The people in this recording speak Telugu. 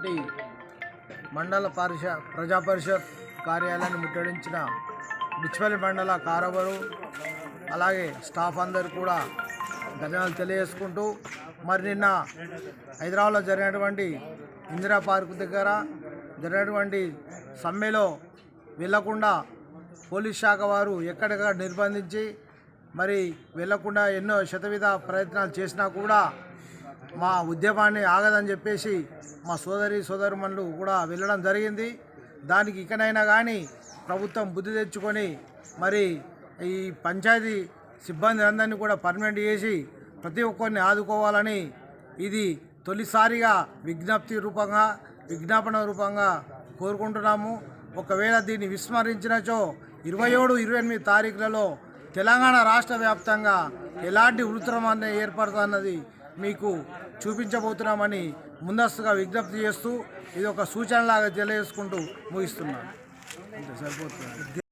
రెడ్డి మండల పరిష ప్రజా పరిషత్ కార్యాలయాన్ని ముట్టడించిన బిచ్పల్లి మండల కారబరు అలాగే స్టాఫ్ అందరు కూడా ధన్యవాదాలు తెలియజేసుకుంటూ మరి నిన్న హైదరాబాద్లో జరిగినటువంటి ఇందిరా పార్క్ దగ్గర జరిగినటువంటి సమ్మెలో వెళ్ళకుండా పోలీస్ శాఖ వారు ఎక్కడెక్కడ నిర్బంధించి మరి వెళ్ళకుండా ఎన్నో శతవిధ ప్రయత్నాలు చేసినా కూడా మా ఉద్యమాన్ని ఆగదని చెప్పేసి మా సోదరి సోదరుమణులు కూడా వెళ్ళడం జరిగింది. దానికి ఇకనైనా కానీ ప్రభుత్వం బుద్ధి తెచ్చుకొని మరి ఈ పంచాయతీ సిబ్బంది అందరినీ కూడా పర్మనెంట్ చేసి ప్రతి ఒక్కరిని ఆదుకోవాలని ఇది తొలిసారిగా విజ్ఞప్తి రూపంగా విజ్ఞాపన రూపంగా కోరుకుంటున్నాము. ఒకవేళ దీన్ని విస్మరించినచో ఇరవై ఏడు ఇరవై ఎనిమిది తారీఖులలో తెలంగాణ రాష్ట్ర వ్యాప్తంగా ఎలాంటి ఉత్తరం ఏర్పడుతున్నది మీకు చూపించబోతున్నామని ముందస్తుగా విజ్ఞప్తి చేస్తూ ఇది ఒక సూచనలాగా తెలియజేసుకుంటూ ముగిస్తున్నాను. అంతే సరిపోతుంది.